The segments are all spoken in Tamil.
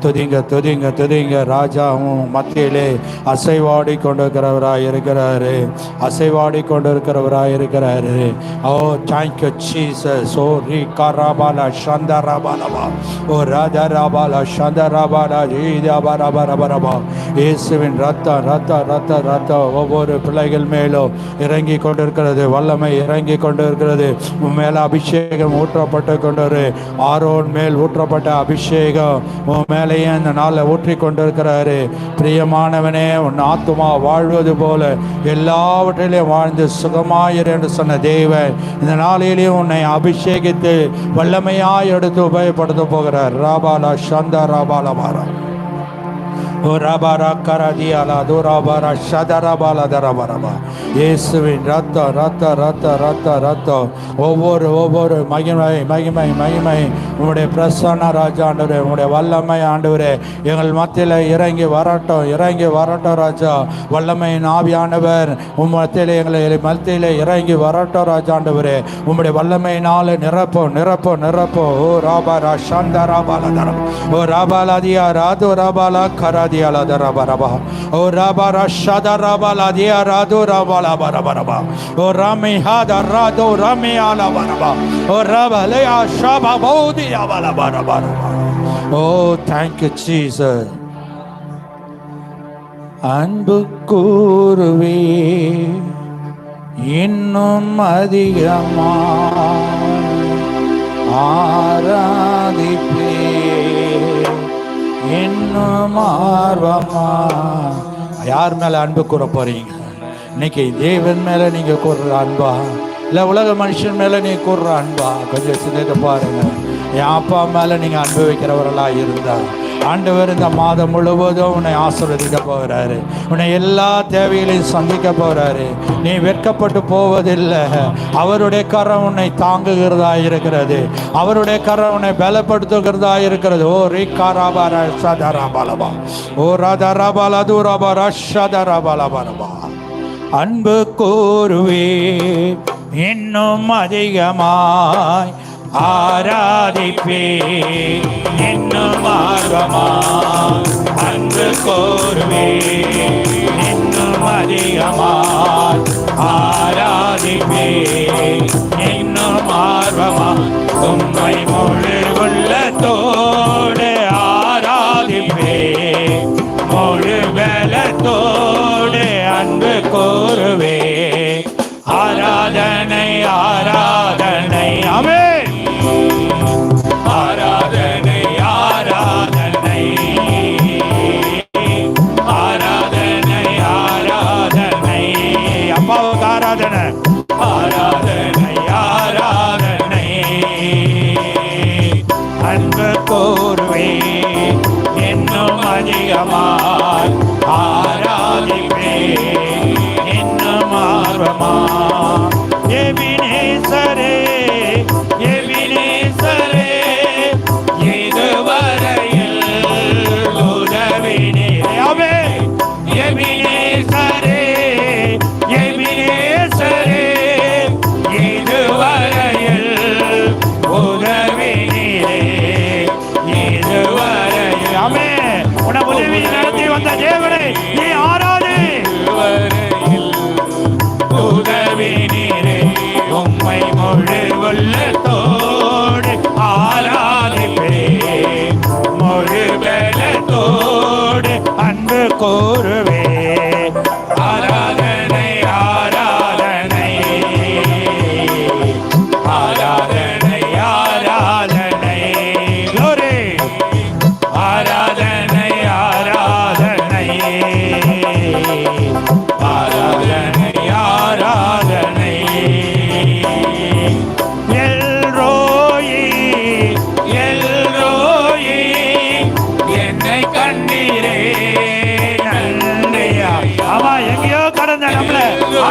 துதிங்க துதிங்க துதிங்க ராஜாவும் மத்தியிலே அசைவாடி கொண்டிருக்கிறவராய் இருக்கிறாரு அசைவாடி கொண்டிருக்கிறவராய் இருக்கிறாரு ஓ தேங்க்யூ ஜீசஸ் ஓ ரீ கராபாலா சந்தராபாலபா ஓ ராஜாராபாலா சந்தராபாலா ஜீதாபாரபரபரபா இயேசுவின் ரத்த ரத்த ரத்த ரத்த ஒவ்வொரு பிள்ளைகள் மேலும் இறங்கி கொண்டிருக்கிறது வல்லமை இறங்கி கொண்டு கொண்டிருக்கிறது உன் மேல அபிஷேகம் ஊற்றப்பட்டு கொண்டிரு ஆரோன் மேல் ஊற்றப்பட்ட அபிஷேகம் உன் மேலேயே இந்த நாளில் ஊற்றி கொண்டிருக்கிறாரு. பிரியமானவனே உன் ஆத்துமா வாழ்வது போல எல்லாவற்றிலையும் வாழ்ந்து சுகமாயிரு என்று சொன்ன தேவன் இந்த நாளிலேயும் உன்னை அபிஷேகித்து வல்லமையாய் எடுத்து உபயோகப்படுத்த போகிறார். ராபாலா சந்தா ராபாலா மாறா. இயேசுவின் ரத்தம் ரத்த ரத்த ரத்த ரத்தம். ஒவ்வொரு ஒவ்வொரு மகிமை மகிமை மகிமை. உங்களுடைய பிரசன்ன ராஜா ஆண்டவரே உங்களுடைய வல்லமை ஆண்டவரே. எங்கள் மத்தியில் இறங்கி வரட்டும் இறங்கி வரட்டும் ராஜா. வல்லமையின் ஆவியானவர் உம் மத்தியில் எங்களை மத்தியில் இறங்கி வரட்டும் ராஜா ஆண்டவரே. உங்களுடைய வல்லமையினால் நிரப்போம் நிரப்போம் நிரப்போம். ஓ ராபாரா சாந்தா ராபாலா ஓ ராபாலாதியா ராது ராபாலா கராதியாலா தரபரபா ஓ ராபாரா ஷதா ராபாலாதியா ராது ராபாலா பரபரபா ஓ ராமி ஹாதா ராதோ ராமி ஆலா பரபா ஓ ராபலையா ஷாபா பௌதியா பல பரபரபா ஓ தேங்க்யூ ஜீசஸ் அன்பு கூறுவே இன்னும் அதிகமா. ஆராதிப்பே இன்னும் ஆர்வமா யார் மேல அன்பு கூற போறீங்க? இன்னைக்கு தேவன் மேல நீங்க கூறுற அன்பா? இல்ல உலக மனுஷன் மேல நீங்கள் கூறுற அன்பா? கொஞ்சம் சிந்தித்து பாருங்க. என் அப்பா மேல நீங்க அன்பு இருந்தா ஆண்டவர் இந்த மாதம் முழுவதும் உன்னை ஆசீர்வதிக்க போகிறாரு. உன்னை எல்லா தேவைகளையும் சந்திக்க போகிறாரு. நீ வெட்கப்பட்டு போவதில்லை. அவருடைய கரம் உன்னை தாங்குகிறதா இருக்கிறது. அவருடைய கரம் உன்னை பலப்படுத்துகிறதா இருக்கிறது. ஓ ரீ காராபாரா சதராபாலபா ஓ ராதாராபாலா தூராபாரா சதராபாலபாரபா அன்பு கூறுவே இன்னும் அதிகமாய் ஆராதிப்பே. இன்னும் மார்க்கமா அன்று கோருவே இன்னும் அதிகமாய் ஆராதிப்பே. இன்னும் மார்க்கமா உண்மை மொழி உள்ளத்தோடு ஆராதிப்பே. மொழி பலத்தோடு அன்பு கோரு ஆர்வமா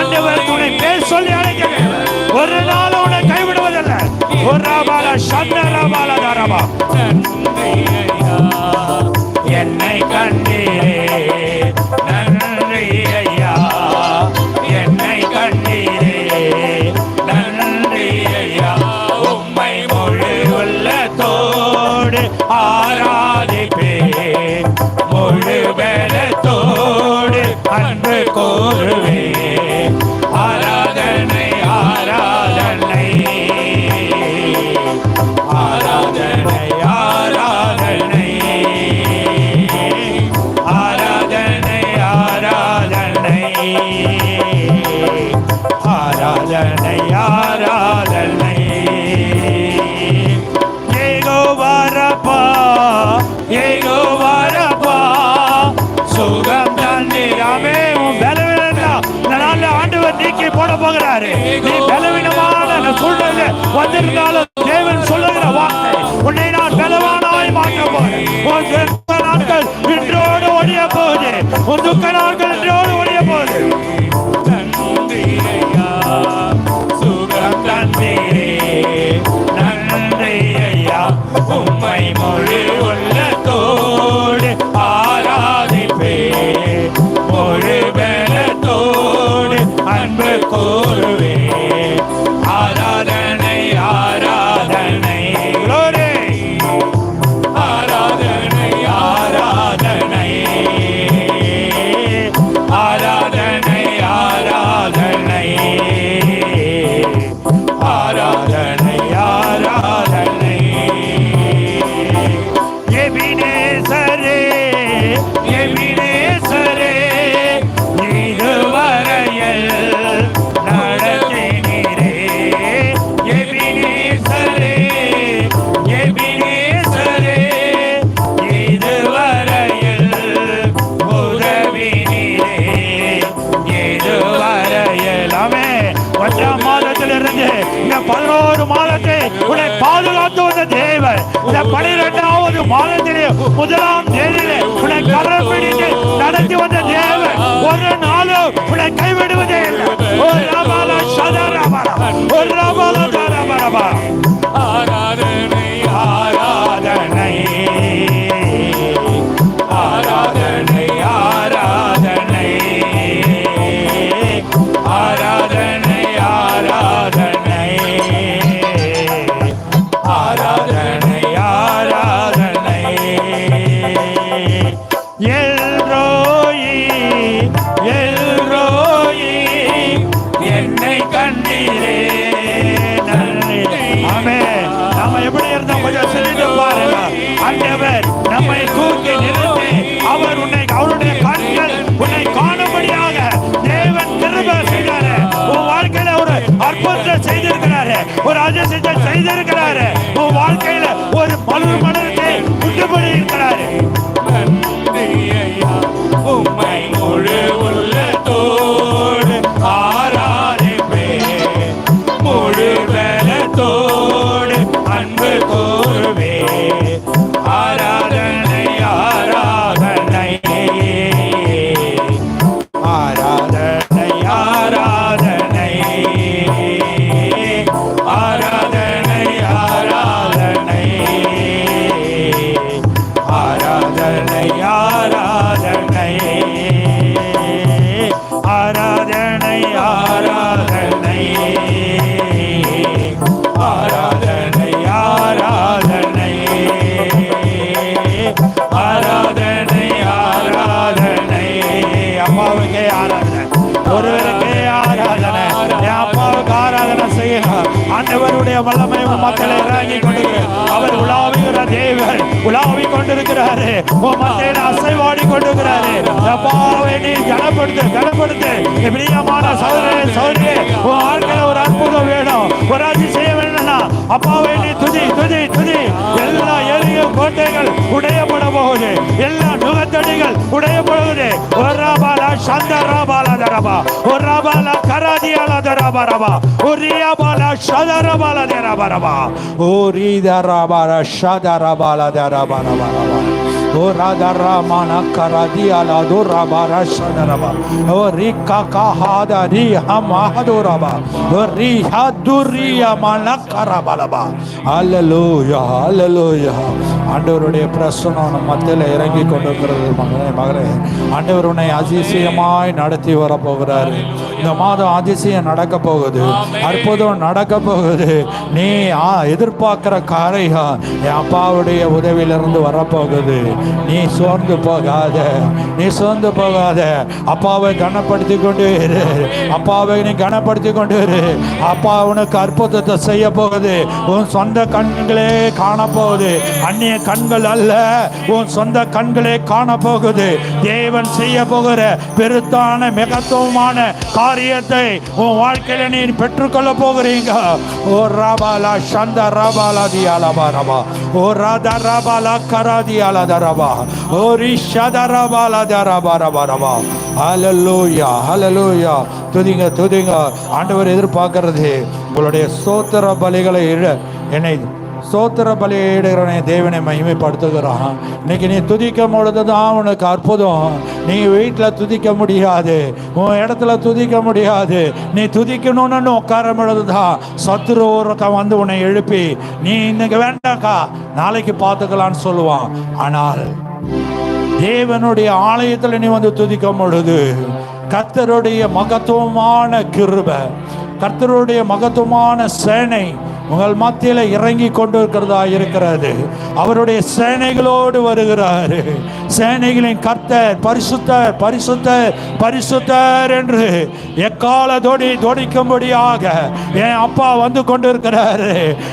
ஆண்டவர் உன்னை பேர் சொல்லி அழைக்கிறேன். ஒரு நாள் உன்னை கைவிடுவதில்லை. ஒரு ராபால சந்த ராபால தாராபா என்னை கண்டீரே வந்திருந்தாலும் 我家 வல்லமை மக்களை இறங்கி கொண்டிருக்கிறார் அவர் உலாவுகிற தேவர் உலாவி கொண்டிருக்கிறாரு. உன் மத்தியில அசைவாடி கொண்டிருக்கிறாரு. அப்பாவை நீ கனப்படுத்து கனப்படுத்து. பிரியமான சௌதரே சௌதரியே உன் வாழ்க்கையில ஒரு அற்புதம் வேணும். ஒரு அதிசயம் வேணும்னா அப்பாவை நீ துதி துதி துதி. எல்லா எளிய கோட்டைகள் உடையப்பட போகுது. எல்லா நுகத்தடிகள் உடையப்படுவது ஒரு ராபாலா சந்த ராபாலா தரபா. ஒரு ராபாலா கராதியாலா தரபா ரபா. ஒரு ரியாபாலா ஷதரபாலதரபரபா ஓ ரீதரபர ஷதரபாலதரபரபரபா ஓ ராதரமான கரதியல துரபர ஷதரபா ஓ ரிக்க கஹாத ரி ஹமாதுரபா ஓ ரி ஹதுரியமான கரபலபா அல்லேலூயா அல்லேலூயா ஆண்டவருடைய பிரசனம் நம்ம மத்தியில் இறங்கி கொண்டிருக்கிறது மகனே மகளே ஆண்டவர் உன்னை அதிசயமாய் நடத்தி வரப்போகிறார். இந்த மாதம் அதிசயம் நடக்க போகுது. அற்புதம் நடக்க போகுது. நீ எதிர்பார்க்கிற காரியம் என் அப்பாவுடைய உதவியிலிருந்து வரப்போகுது. நீ சோர்ந்து போகாத. நீ சோர்ந்து போகாத. அப்பாவை கனப்படுத்தி கொண்டு இரு. அப்பாவை நீ கனப்படுத்தி கொண்டு இரு. அப்பா உனக்கு அற்புதத்தை செய்ய போகுது. உன் சொந்த கண்களே காண போகுது. அந்நிய கண்கள் அல்ல. உன் சொந்த கண்களே காண போகுது. தேவன் செய்ய போகிற பெருத்தான மிகத்துவமான காரியத்தை உன் வாழ்க்கையில நீ பெற்றுக்கொள்ள போகிறீங்க. ஓ ராபாலா சந்த ராபாலா தியாலபா ரபா. ஓ ராதா ராபாலா கராதியாலா தரபா ஓ ரிஷத ராபாலா தரபா ரபா ரபா ஹலலூயா ஹலலூயா துதிங்க துதிங்க. ஆண்டவர் எதிர்பார்க்கறது. உங்களுடைய சோத்திர பலிகளை என்னை சோத்திர பலியிடுகிறவனை தேவனை மகிமைப்படுத்துகிறான். இன்னைக்கு நீ துதிக்கும் பொழுது தான் உனக்கு அற்புதம். நீ வீட்டில் துதிக்க முடியாது. உன் இடத்துல துதிக்க முடியாது. நீ துதிக்கணும்னு உட்கார பொழுது தான் சத்துரு ஒருக்கன் வந்து உன்னை எழுப்பி நீ இன்னைக்கு வேண்டாக்கா நாளைக்கு பார்த்துக்கலான்னு சொல்லுவான். ஆனால் தேவனுடைய ஆலயத்தில் நீ வந்து துதிக்கும் பொழுது கர்த்தருடைய மகத்துவமான கிருப கர்த்தருடைய மகத்துவமான சேனை உங்கள் மத்தியில் இறங்கி கொண்டு இருக்கிறதா இருக்கிறது அவருடைய சேனைகளோடு வருகிறாரு. சேனைகளின் கர்த்தர் பரிசுத்தர் பரிசுத்தர் பரிசுத்தர் என்று எக்கால தொடி தொடிக்கும்படியாக என் அப்பா வந்து கொண்டிருக்கிறார்.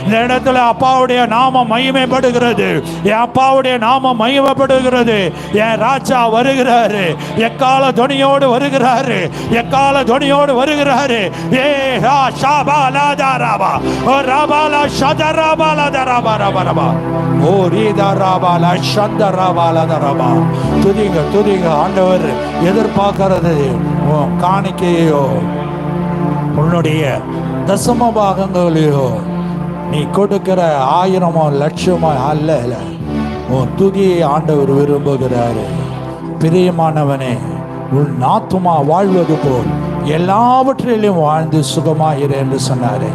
இந்த இடத்துல அப்பாவுடைய நாமம் மகிமைப்படுகிறது. என் அப்பாவுடைய நாமம் மகிமைப்படுகிறது. என் ராஜா வருகிறாரு. எக்கால துணியோடு வருகிறாரு. எக்கால துணியோடு வருகிறாரு. ஏ ரா ஷாபா ராபா Rabala ராபாலா ஷத Daraba தராபா ராபா ராபா ஓ ரீதா ராபாலா ஷந்த ராபால தரபா துதிங்க துதிங்க ஆண்டவர் எதிர்பார்க்கிறது. காணிக்கையோ உன்னுடைய தசம பாகங்களையோ நீ கொடுக்கிற ஆயிரமோ லட்சமோ அல்ல உன் துதியை ஆண்டவர் விரும்புகிறாரு. பிரியமானவனே உன் நாத்துமா வாழ்வது போல் எல்லாவற்றிலும் வாழ்ந்து சுகமாயிரு என்று சொன்னாரே.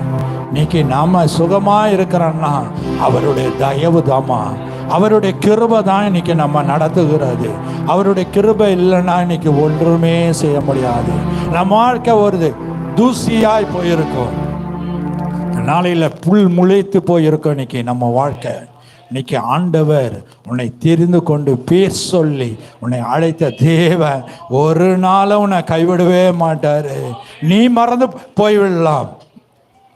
இன்னைக்கு நாம சுகமா இருக்கிறோன்னா அவருடைய தயவு தாமா அவருடைய கிருபை தான் இன்னைக்கு நம்ம நடத்துகிறது. அவருடைய கிருபை இல்லைன்னா இன்னைக்கு ஒன்றுமே செய்ய முடியாது. நம்ம வாழ்க்கை ஒரு தூசியாய் போயிருக்கோம். நாளையில் புல் முளைத்து போயிருக்கும் இன்னைக்கு நம்ம வாழ்க்கை. இன்னைக்கு ஆண்டவர் உன்னை தெரிந்து கொண்டு பேர் சொல்லி உன்னை அழைத்த தேவன் ஒரு நாளும் உன்னை கைவிடவே மாட்டாரு. நீ மறந்து போய்விடலாம்.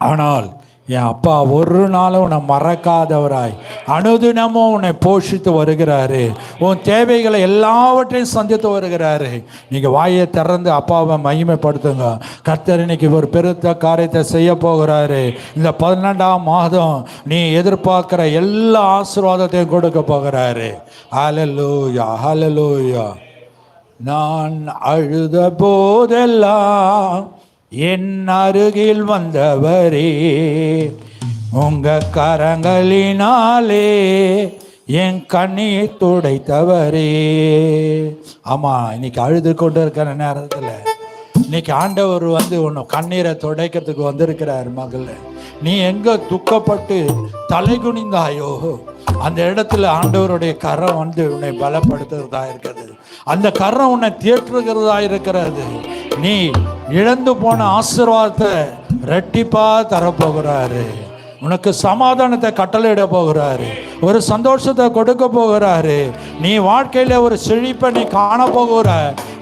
ஆனால் என் அப்பா ஒரு நாளும் உன்னை மறக்காதவராய். அனுதினமும் உன்னை போஷித்து வருகிறாரு. உன் தேவைகளை எல்லாவற்றையும் சந்தித்து வருகிறாரு. நீங்கள் வாயை திறந்து அப்பாவை மகிமைப்படுத்துங்க. கர்த்தர் இன்னைக்கு ஒரு பெருத்த காரியத்தை செய்ய போகிறாரு. இந்த பதினெண்டாம் மாதம் நீ எதிர்பார்க்குற எல்லா ஆசீர்வாதத்தையும் கொடுக்க போகிறாரு. ஹலலூயா ஹலலூயா நான் அழுத போதெல்லாம் என் அருகில் வந்தவரே உங்க கரங்களினாலே என் கண்ணீர் துடைத்தவரே. ஆமா இன்னைக்கு அழுது கொண்டு இருக்கிற நேரத்தில் இன்னைக்கு ஆண்டவர் வந்து உன்னை கண்ணீரை துடைக்கிறதுக்கு வந்திருக்கிறார் மகளே. நீ எங்க துக்கப்பட்டு தலை குனிந்தாயோ அந்த இடத்துல ஆண்டவருடைய கரம் வந்து உன்னை பலப்படுத்துறதா இருக்கிறது. அந்த கரம் உன்னை தேற்றுகிறதா இருக்கிறது. நீ இழந்து போன ஆசீர்வாதத்தை ரெட்டிப்பா தரப்போகிறாரு. உனக்கு சமாதானத்தை கட்டளையிட போகிறாரு. ஒரு சந்தோஷத்தை கொடுக்க போகிறாரு. நீ வாழ்க்கையில் ஒரு செழிப்பை நீ காண போகிற.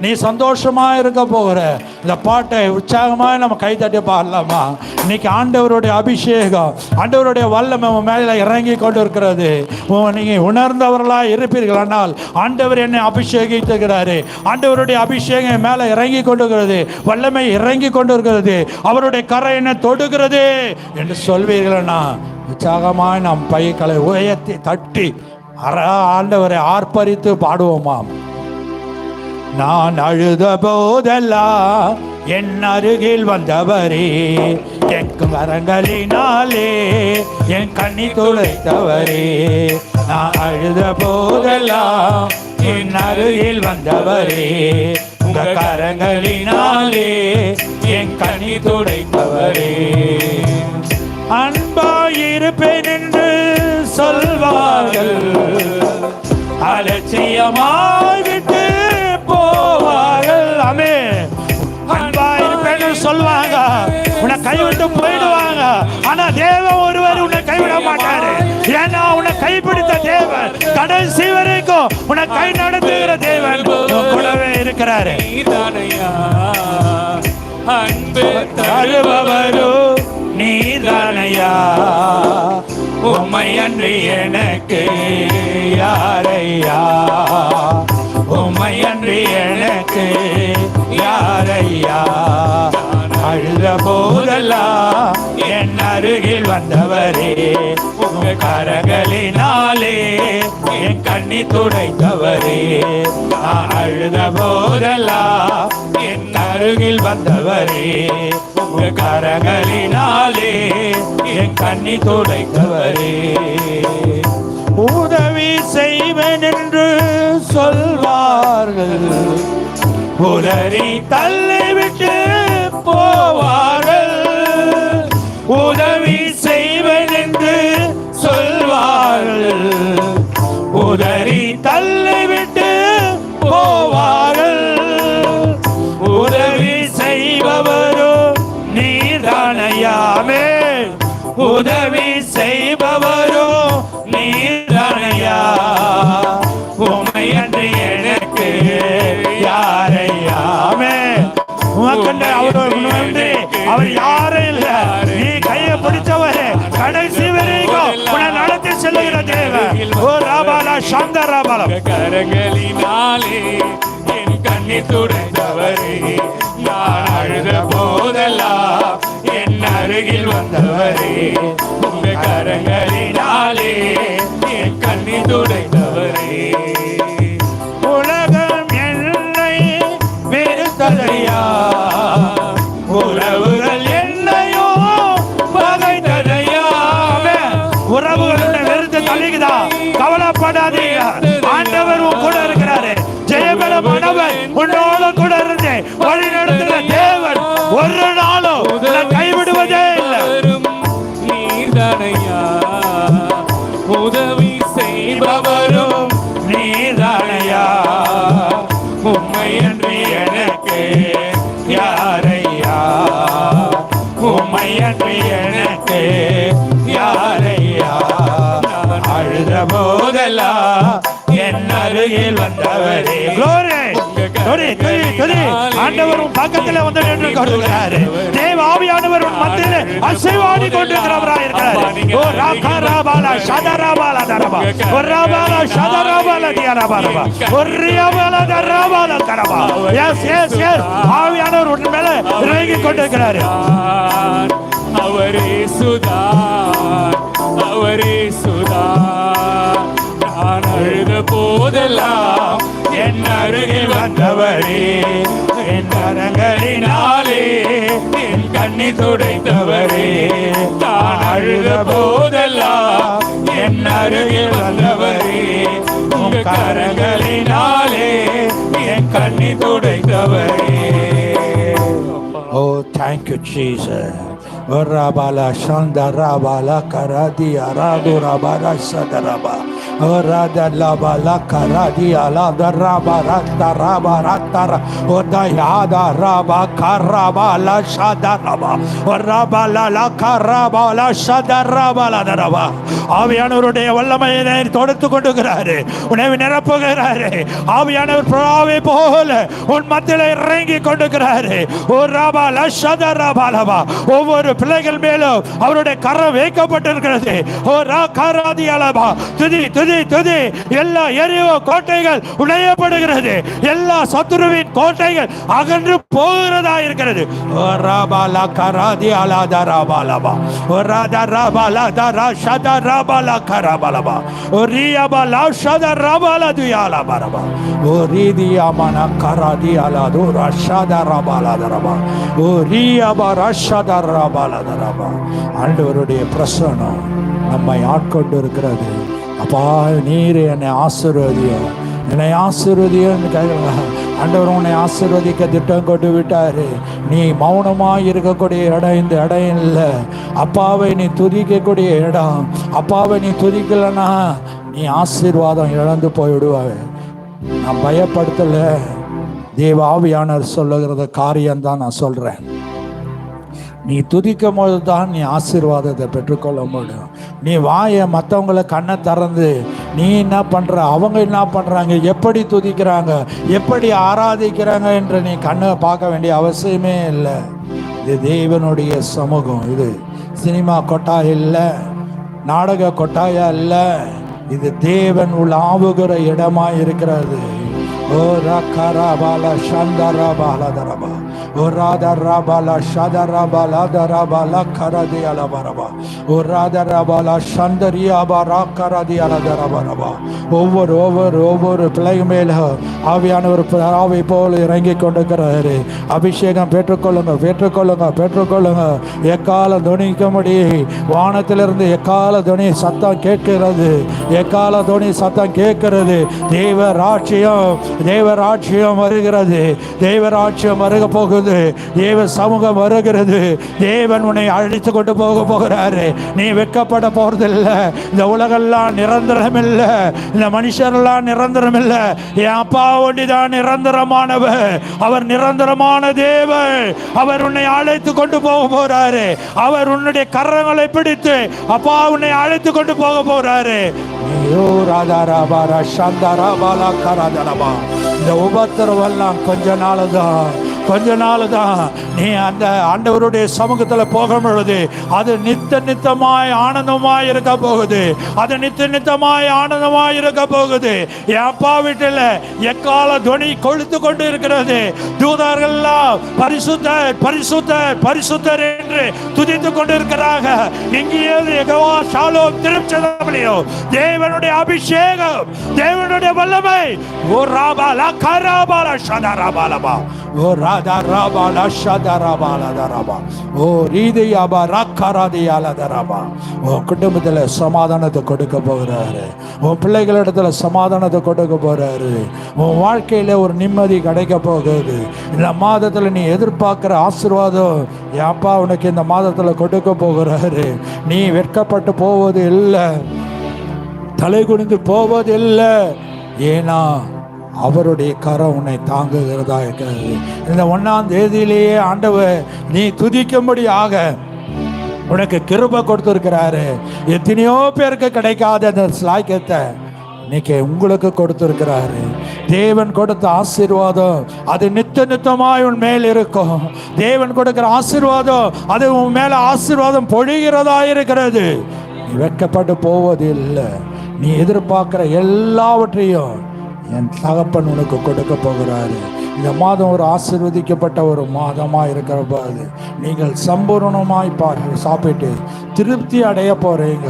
நீ சந்தோஷமா இருக்க போகிற. இந்த பாட்டை உற்சாகமாக நம்ம கை தட்டி பாடலாமா? இன்னைக்கு ஆண்டவருடைய அபிஷேகம் ஆண்டவருடைய வல்லமை உன் மேல இறங்கி கொண்டு இருக்கிறது உன் நீங்க உணர்ந்தவர்களா இருப்பீர்கள். ஆனால் ஆண்டவர் என்னை அபிஷேகித்துகிறாரு. ஆண்டவருடைய அபிஷேகம் என் இறங்கி கொண்டு இருக்கிறது வல்லமை இறங்கி கொண்டு இருக்கிறது அவருடைய கரை என்னை தொடுகிறது என்று சொல்வீர்களா? உற்சாகமாய் நம் பைகளை உயர்த்தி தட்டி அற ஆண்டவரை ஆர்ப்பரித்து பாடுவோமாம். நான் அழுத போதெல்லாம் என் அருகில் வந்தவரே என் கரங்களினாலே என் கண்ணி துளைத்தவரே நான் அழுத போதெல்லாம் என் அருகில் வந்தவரே உங்க கரங்களினாலே என் கண்ணி துடைத்தவரே. இருப்பேன் என்று சொல்வார்கள். அலட்சியமாய் விட்டு போவார்கள். அமே அன்பாயிருப்பேன்னு சொல்வாங்க. உன்னை கைவிட்டு போயிடுவாங்க. ஆனா தேவன் ஒருவர் உன்னை கைவிட மாட்டாரு. ஏன்னா உன்னை கைப்பிடித்த தேவன் கடைசி வரைக்கும் உன்னை கை நடத்துகிற தேவன் கூடவே இருக்கிறாரு. அன்பு தருபவரோ நீதானையா? உம்மை அன்றி எனக்கு யாரையா? உம்மை அன்றி எனக்கு யாரையா? அழுத போதெல்லாம் என் அருகில் வந்தவரே உங்க கரங்களினாலே என் கண்ணி துடைத்தவரே. நான் அழுத போதெல்லாம் என் அருகில் வந்தவரே உங்க கரங்களினாலே என் கண்ணி துடைத்தவரே. உதவி செய்வேன் என்று சொல்வார்கள். உதறி தள்ளிவிட்டு போவார்கள். உதவி செய்வதென்று சொல்வார்கள். உதறி தள்ளிவிட்டு போவார்கள். அவர் யாரும் இல்ல. நீ கையை பிடிச்சவரே கடைசி வரைக்கும் உன்னை நடத்தி செல்லுகிற தேவன். ஓ ராபாலா சாந்த ராபாலம் கரங்களினாலே என் கண்ணி துடைத்தவரே. நான் அழுத போதெல்லாம் என் அருகில் வந்தவரே. உங்க கரங்களினாலே என் கண்ணி துடைத்தவரே. உலகம் என்னை வெறுத்ததையா என்று எனக்கு யாரையா அழுத போதெல்லாம் என் அருகில் வந்தவரே. ஆண்டவர் உன் பக்கத்துல வந்து நின்று கொண்டிருக்கிறாரு. தேவ ஆவியானவர் உன் மத்தியிலே அசைவாடி கொண்டிருக்கிறவராய் இருக்கிறார் ஓ ராகா ராபாலா சதராபாலா தரபா. ஓ ராபாலா சதராபாலா தியராபாலா ஓ ரியாபாலா தராபாலா தரபா. எஸ் எஸ் எஸ் ஆவியானவர் உன் மேல இறங்கி கொண்டிருக்கிறாரு. சுதான் அவரே சுதான் அவரே சுதான் நான் அழுத போதெல்லாம் என் அருகில் வந்தவரே என் கரங்களினாலே என் கண்ணி துடைத்தவரே. நான் அழுத போதெல்லாம் என் அருகில் வந்தவரே உங்க கரங்களினாலே என் கண்ணி துடைத்தவரே. Oh, thank you, Jesus. Rabala Shanda Rabala Karadi Aradu Rabara Sadaraba. Oh, Rada Labala Karadi Alada Rabarata Rabaratara. Odayada Raba Karabala Shadaraba. Rabala La Karabala Shadarabala Daraba. ஆவியானவருடைய வல்லமையை தொடுத்து கொண்டுகிறாரு. உணவு நிரப்புகிறாரு. ஆவியானவர் புறாவை போல உன் மத்தியில் இறங்கி கொண்டுகிறாரு. ஓ ராபா லஷத ராபா லபா ஒவ்வொரு பிள்ளைகள் மேலும் அவருடைய கரம் வைக்கப்பட்டிருக்கிறது. ஓ ரா காராதி அலபா துதி துதி துதி. எல்லா எரிவு கோட்டைகள் உடையப்படுகிறது. எல்லா சத்துருவின் கோட்டைகள் அகன்று போகிறதா இருக்கிறது. ஓ ராபா கராதி அலாதா ராபா ஓ ராதா ராபாலா தரா ரா rabala ராபா லா கராபா லபா ஓ ரியாபா லா ஷதா ராபா லா துயாலா பரபா ஓ ரீதியா மன கராதி rabala daraba. ராபா லாதா ரபா ஓ ரியாபா ரஷதா ராபா லாதா ஆண்டவருடைய பிரசனம் நம்மை ஆட்கொண்டு இருக்கிறது அப்பா நீர் என்னை ஆசீர்வதியும் என்னை ஆசீர்வதியும் கேட்கலாம் ஆண்டவர் உன்னை ஆசீர்வதிக்க திட்டம் கொண்டு விட்டாரு. நீ மௌனமாக இருக்கக்கூடிய இடம் இந்த இடம் இல்லை. அப்பாவை நீ துதிக்கக்கூடிய இடம். அப்பாவை நீ துதிக்கலைன்னா நீ ஆசீர்வாதம் இழந்து போய்விடுவாங்க நான் பயப்படுத்தலை. தேவ ஆவியானர் சொல்லுகிறத காரியம்தான் நான் சொல்கிறேன் நீ துதிக்கும் போது தான் நீ ஆசீர்வாதத்தை பெற்றுக்கொள்ள முடியும் நீ வாயை மற்றவங்கள கண்ணை திறந்து நீ என்ன பண்ணுற அவங்க என்ன பண்ணுறாங்க எப்படி துதிக்கிறாங்க எப்படி ஆராதிக்கிறாங்க என்று நீ கண்ணை பார்க்க வேண்டிய அவசியமே இல்லை. இது தேவனுடைய சமூகம் இது சினிமா கொட்டாய் இல்லை நாடக கொட்டாயா இல்லை இது தேவன் உலாவுகிற இடமா இருக்கிறது. ஓ ரக்கரா பால சந்தர பால தரபா ஓ ஓ ராதா ராபாலா ஷாதா ராபாலா தராபாலா கரதி அலபரபா ஓ ராதா ராபாலா சந்தரியாபா ராக்கரதி ஒவ்வொரு ஒவ்வொரு ஒவ்வொரு பிள்ளைங்க மேல ஆவியானவர் ஆவை போல இறங்கி கொண்டிருக்கிறாரு. அபிஷேகம் பெற்றுக்கொள்ளுங்க பெற்றுக்கொள்ளுங்க பெற்றுக்கொள்ளுங்க. எக்கால துணிக்கும்படி வானத்திலிருந்து எக்கால துணி சத்தம் கேட்கிறது? எக்கால துணி சத்தம் கேட்கிறது? தெய்வ ராட்சியம் தெய்வ ராட்சியம் வருகிறது. தெய்வ ராட்சியம் வருக போகுது. தேவ சமூகம் வருகிறது. தேவன் உன்னை அழைத்து கொண்டு போக போகிறாரு. நீ வெக்கப்பட போறதில்ல. இந்த உலகெல்லாம் நிரந்தரம் இல்லை இந்த மனுஷரெல்லாம் நிரந்தரம் இல்லை என் அப்பா ஒண்டிதான் நிரந்தரமானவர். அவர் நிரந்தரமான தேவன். அவர் உன்னை அழைத்து கொண்டு போக போறாரு. அவர் உன்னுடைய கரங்களை பிடித்து அப்பா உன்னை அழைத்து கொண்டு போக போறாரு. ஐயோ ராதா ராபா ரஷாந்தா ராபாலா இந்த உபத்திரவெல்லாம் கொஞ்ச நாள் தான் கொஞ்ச நாள் தான் நீ அந்த ஆண்டவருடைய சமூகத்தில் போகும் பொழுது அது நித்த நித்தமாய் ஆனந்தமாய் இருக்க போகுது. அது நித்த நித்தமாய் ஆனந்தமாய் இருக்க போகுது. என் அப்பா வீட்டில் எக்கால துணி கொழுத்து கொண்டு இருக்கிறது. தூதர்கள்லாம் பரிசுத்தர் பரிசுத்தர் பரிசுத்தர் என்று துதித்து கொண்டு இருக்கிறாங்க இங்கேயே எகவா ஷாலோம் திருச்சதமிழியோ தேவனுடைய அபிஷேகம் தேவனுடைய வல்லமை. ஓ ராபாலா கராபாலா ஷதா ராபாலபா ஓ ராதா ராபாலா ஷதா ராபாலா தரபா ஓ ரீதியாபா ராக்காராதியால தரபா உன் குடும்பத்தில் சமாதானத்தை கொடுக்க போகிறாரு. உன் பிள்ளைகளிடத்துல சமாதானத்தை கொடுக்க போறாரு உன் வாழ்க்கையில ஒரு நிம்மதி கிடைக்க போகுது. இந்த மாதத்துல நீ எதிர்பார்க்கிற ஆசீர்வாதம் என் அப்பா உனக்கு இந்த மாதத்துல கொடுக்க போகிறாரு? நீ வெட்கப்பட்டு போவது இல்லை தலை குனிந்து போவது இல்லை ஏன்னா அவருடைய கரம் உன்னை தாங்குகிறதா இருக்கிறது. இந்த ஒன்றாம் தேதியிலேயே ஆண்டவர் நீ துதிக்கும்படியாக உனக்கு கிருப கொடுத்துருக்கிறாரு. எத்தனையோ பேருக்கு கிடைக்காத அந்த ஸ்லாக்கியத்தை இன்னைக்கு உங்களுக்கு கொடுத்துருக்கிறாரு. தேவன் கொடுத்த ஆசீர்வாதம் அது நித்த நித்தமாய் உன் மேல் இருக்கும். தேவன் கொடுக்கிற ஆசீர்வாதம் அது உன் மேல ஆசீர்வாதம் பொழிகிறதா இருக்கிறது. நீ வெட்கப்பட்டு போவது இல்லை நீ எதிர்பார்க்கிற எல்லாவற்றையும் என் தகப்பன் உனக்கு கொடுக்க போகிறாரு. இந்த மாதம் ஒரு ஆசிர்வதிக்கப்பட்ட ஒரு மாதமாக இருக்கிற போது நீங்கள் சம்பூரணமாய் பார்க்க சாப்பிட்டு திருப்தி அடைய போகிறீங்க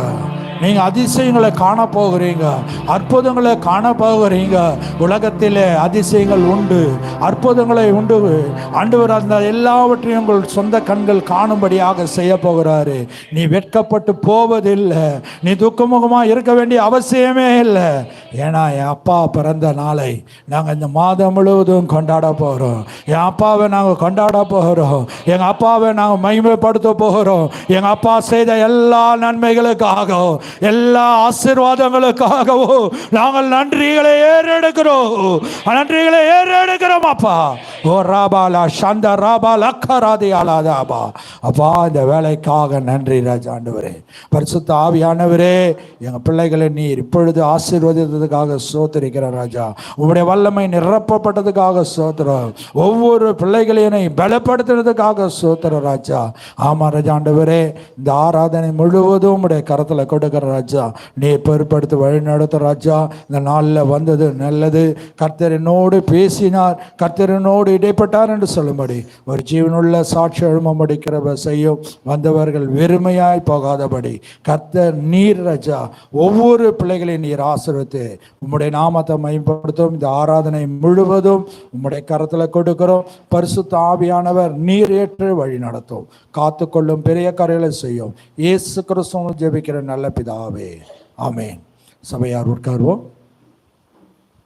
நீங்க அதிசயங்களை காண போகிறீங்க. அற்புதங்களை காண போகிறீங்க. உலகத்திலே அதிசயங்கள் உண்டு. அற்புதங்களை உண்டு. ஆண்டவர் அந்த எல்லாவற்றையும் உங்கள் சொந்த கண்கள் காணும்படியாக செய்ய போகிறாரு. நீ வெட்கப்பட்டு போவதில்லை. நீ துக்கமுகமா இருக்க வேண்டிய அவசியமே இல்லை. ஏன்னா என் அப்பா பிறந்த நாளை நாங்கள் இந்த மாதம் முழுவதும் கொண்டாட போகிறோம் என் அப்பாவை நாங்கள் கொண்டாட போகிறோம் எங்கள் அப்பாவை நாங்கள் மகிமைப்படுத்த போகிறோம். எங்கள் அப்பா செய்த எல்லா நன்மைகளுக்காகவும் எல்லா ஆசீர்வாதங்களுக்காகவும் நாங்கள் நன்றிகளை ஏறெடுக்கிறோம். நன்றிகளை ஏறெடுக்கிறோம் அப்பா. ஓ ராபாலா சந்த ராபால் அக்கராதி அலாதாபா அப்பா இந்த வேலைக்காக நன்றி ராஜா ஆண்டவரே பரிசுத்த ஆவியானவரே எங்கள் பிள்ளைகளை நீர் இப்பொழுது ஆசீர்வதித்ததுக்காக சோத்திருக்கிற ராஜா. உங்களுடைய வல்லமை நிரப்பப்பட்டதுக்காக சோத்திரம் ஒவ்வொரு பிள்ளைகளையும் பலப்படுத்துறதுக்காக சோத்திர ராஜா. ஆமா ராஜா ஆண்டவரே இந்த ஆராதனை முழுவதும் உடைய கரத்தில் கொடுக்கிற ராஜா. நீ பொறுப்படுத்தி வழி நடத்த ராஜா. இந்த நாளில் வந்தது நல்லது. கர்த்தரனோடு பேசினார். கர்த்தரனோடு இடைப்பட்டார் என்று சொல்லும்படி. ஒரு ஜீவனுள்ள சாட்சி எழும கிருபை செய்யும். வந்தவர்கள் வெறுமையாய் போகாதபடி. கர்த்தர் நீர் ராஜா. ஒவ்வொரு பிள்ளைகளையும் நீர் ஆசிரியத்து உம்முடைய நாமத்தை மேம்படுத்தும் இந்த ஆராதனை முழுவதும் உம்முடைய கரத்தில் கொடுக்கிறோம். பரிசுத்த ஆவியானவர் நீர் ஏற்று வழி நடத்தும். காத்துக்கொள்ளும் பெரிய கரைகளை செய்யும். இயேசு கிறிஸ்துவ ஜெபிக்கிற நல்ல பிதாவே ஆமென் சபையார் உட்கார்வோம்